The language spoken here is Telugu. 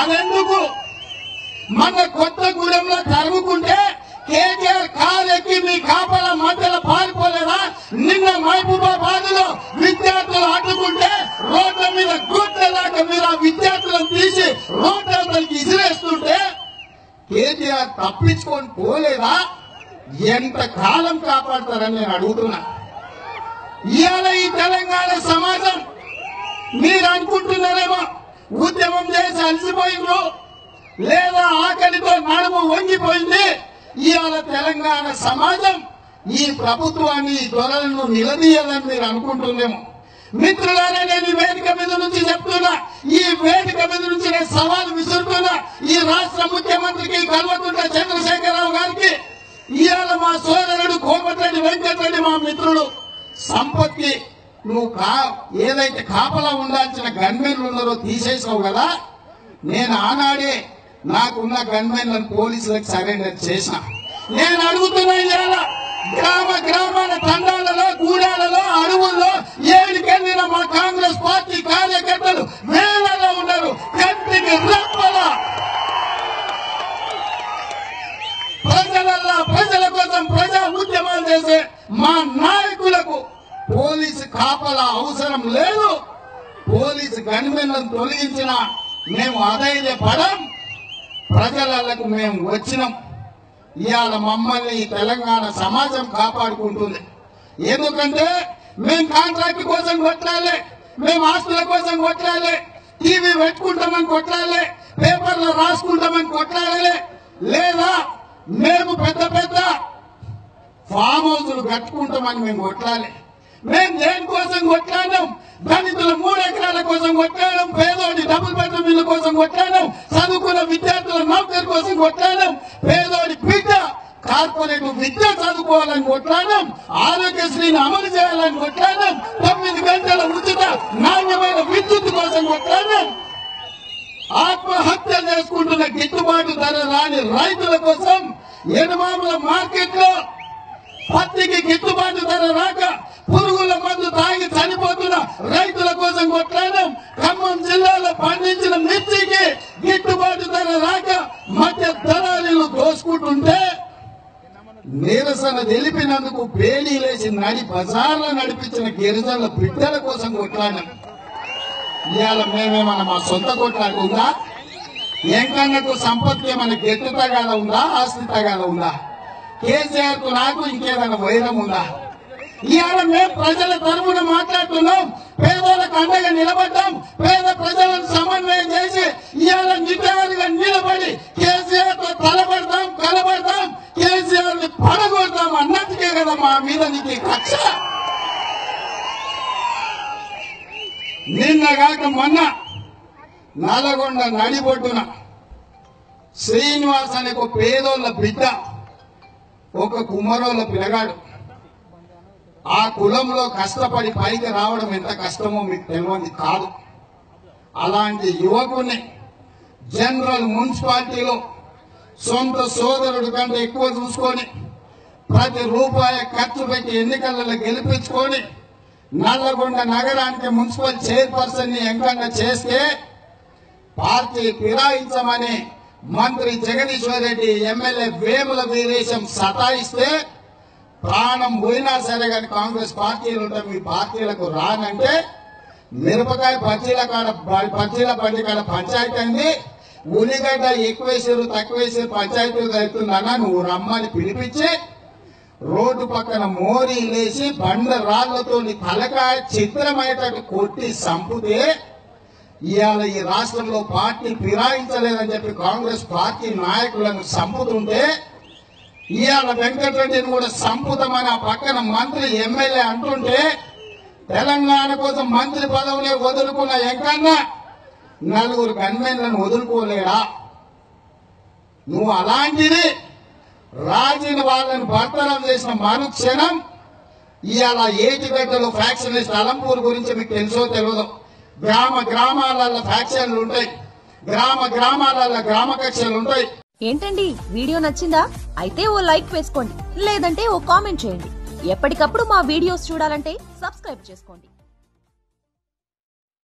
అదెందుకు? మన కొత్తగూడెంలో తరుముకుంటే కేటీఆర్ కాలెక్కి మీ కాపల మధ్యలో పారిపోలేదా? నిన్న మహబూబాబాద్లో విద్యార్థులు ఆడుకుంటే రోడ్ల మీద గుడ్డలాక మీరు ఆ విద్యార్థులను తీసి రోడ్ల ఇసిరేస్తుంటే కేటీఆర్ తప్పించుకొని పోలేదా? ఎంత కాలం కాపాడతారని నేను అడుగుతున్నా. ఇవాళ ఈ తెలంగాణ సమాజం మీరు అనుకుంటున్నారేమో ఉద్యమం చేసి అలసిపోయిండ్రు లేదా ఆకలితో నడుము వంగిపోయింది ఇవాళ తెలంగాణ సమాజం ఈ ప్రభుత్వాన్ని ఈ దొరలను నిలదీయాలని మీరు అనుకుంటుందేమో మిత్రులారా నేను ఈ వేదిక మీద నుంచి చెప్తున్నా ఈ వేదిక మీద నుంచి నేను సవాల్ విసురుతున్నా ఈ రాష్ట్ర ముఖ్యమంత్రికి కల్వకుంట్ల చంద్రశేఖర్ మా సోదరుడు కోమటిరెడ్డి వెంకటరెడ్డి మా మిత్రుడు. సంపత్కి నువ్వు కా ఏదైతే కాపలా ఉండాల్సిన గన్మెన్లు ఉన్నారో తీసేసావు కదా. నేను ఆనాడే నాకున్న గన్మెన్లను పోలీసులకు సరెండర్ చేసిన. నేను అడుగుతున్నా గ్రామ గ్రామాల తండాలలో గూడాలలో అడవుల్లో ఏడికెళ్ళిన మా కాంగ్రెస్ పార్టీ కార్యకర్తలు వేలలో ఉన్నారు. కంటికి రెప్పలా. ప్రజలల్లా ప్రజల చేసే మా నాయకులకు పోలీసు కాపల అవసరం లేదు. పోలీసు గనిమెన్లను తొలగించిన మేము అధైర్యపడం ప్రజలకు మేము వచ్చినాం. ఇవాళ మమ్మల్ని ఈ తెలంగాణ సమాజం కాపాడుకుంటుంది. ఎందుకంటే మేము కాంట్రాక్ట్ కోసం కొట్లాలి మేము ఆస్తుల కోసం కొట్లాలి టీవీ పెట్టుకుంటామని కొట్లాలి పేపర్లో రాసుకుంటామని కొట్లాడాలి. లేదా మేము పెద్ద పెద్ద కట్టుకుంటామని మేము కొట్లాలి మేము దేనికోసం కొట్లాడాం దళితుల మూడు ఎకరాల కోసం కొట్లాడాం పేదోడి డబుల్ బెడ్రూమ్ ఇళ్ళ కోసం కొట్లాడాం చదువుకున్న విద్యార్థుల నౌకరీ కోసం కొట్లాడాం పేదోడి బిడ్డ కార్పొరేట్ విద్య చదువుకోవాలని కొట్లాడాం ఆరోగ్యశ్రీని అమలు చేయాలని కొట్లాడాం తొమ్మిది గంటల ఉచిత నాణ్యమైన విద్యుత్ కోసం కొట్లాడాం ఆత్మహత్య చేసుకుంటున్న గిట్టుబాటు ధర రాని రైతుల కోసం ఎడమాముల మార్కెట్లో పత్తికి గిట్టుబాటు ధర రాక పురుగుల మందు తాగి చనిపోతున్న రైతుల కోసం కొట్లాడడం ఖమ్మం జిల్లాలో పండించిన మిర్చికి గిట్టుబాటు ధర రాక మధ్య దళారీలు దోసుకుంటుంటే నిరసన తెలిపినందుకు బేడీ లేచి నడి బజార్లో నడిపించిన గిరిజనుల బిడ్డల కోసం కొట్లాడాం ఇవాళ మేమేమన్నా మా సొంత కొట్లాడుకుందా? ఉందా ఎంకన్నకు సంపత్తి ఏమైనా గెట్టు తగాద ఉందా? ఆస్తి తగాద ఉందా? కేసీఆర్కు నాకు ఇంకేదైనా వైరం ఉందా? ఇవాళ మేము ప్రజల తరఫున మాట్లాడుతున్నాం. పేదలకు అండగా నిలబడ్డాం. పేద ప్రజలను సమన్వయం చేసి ఇవాళ నిటారుగా నిలబడి కేసీఆర్తో తలబడతాం కలబడతాం కేసీఆర్ని పడగొడతాం అన్నట్టుకే కదా మా మీద నీకు ఈ కక్ష. నిన్నగాక మొన్న నల్లగొండ నడిబొడ్డున శ్రీనివాస్ అనే ఒక పేదోళ్ళ బిడ్డ ఒక కుమ్మరోళ్ళ పిల్లగాడు. ఆ కులంలో కష్టపడి పైకి రావడం ఎంత కష్టమో మీకు తెలియదు కాదు. అలాంటి యువకుని జనరల్ మున్సిపాలిటీలో సొంత సోదరుడు కంటే ఎక్కువ చూసుకొని ప్రతి రూపాయి ఖర్చు పెట్టి ఎన్నికలలో గెలిపించుకొని నల్లగొండ నగరానికి మున్సిపల్ చైర్పర్సన్ని ఎంకన్నా చేస్తే పార్టీ ఫిరాయించమని మంత్రి జగదీశ్వర్ రెడ్డి ఎమ్మెల్యే వేముల వీరేశం సతాయిస్తే ప్రాణం పోయినా సరే కానీ కాంగ్రెస్ పార్టీలు ఉంటే మీ పార్టీలకు రానంటే మిరపకాయ బజ్జీల కాడ పచ్చీల బజ్జీల బండి కాడ పంచాయతీ అండి ఉల్లిగడ్డ ఎక్కువేసారు తక్కువేసారు పంచాయతీ అవుతుందన్నా నువ్వు రమ్మని పిలిపించి రోడ్డు పక్కన మోరీ లేచి బండ రాళ్ళతో తలకాయ చిత్రమయ్యేటట్టు కొట్టి సంపుతే ఇవాళ ఈ రాష్ట్రంలో పార్టీ ఫిరాయించలేదని చెప్పి కాంగ్రెస్ పార్టీ నాయకులను సంపుతుంటే ఇవాళ వెంకటరెడ్డిని కూడా సంపుతమని ఆ పక్కన మంత్రి ఎమ్మెల్యే అంటుంటే తెలంగాణ కోసం మంత్రి పదవులే వదులుకున్న ఎంకన్నా నలుగురు గన్మెన్లను వదులుకోలేడా? నువ్వు అలాంటిది రాజీని వాళ్ళని భర్తనం చేసిన మరుక్షణం ఇవాళ ఏటిగడ్డలో ఫ్యాక్షనిస్ట్ అలంపూర్ గురించి మీకు తెలుసో తెలియదు గ్రామ గ్రామాలలో ఫ్యాక్షన్లు ఉంటాయి. గ్రామ గ్రామాలలో గ్రామ కక్షలు ఉంటాయి. ఏంటండి? వీడియో నచ్చిందా? అయితే ఓ లైక్ వేసుకోండి. లేదంటే ఓ కామెంట్ చేయండి. ఎప్పటికప్పుడు మా వీడియోస్ చూడాలంటే సబ్స్క్రైబ్ చేసుకోండి.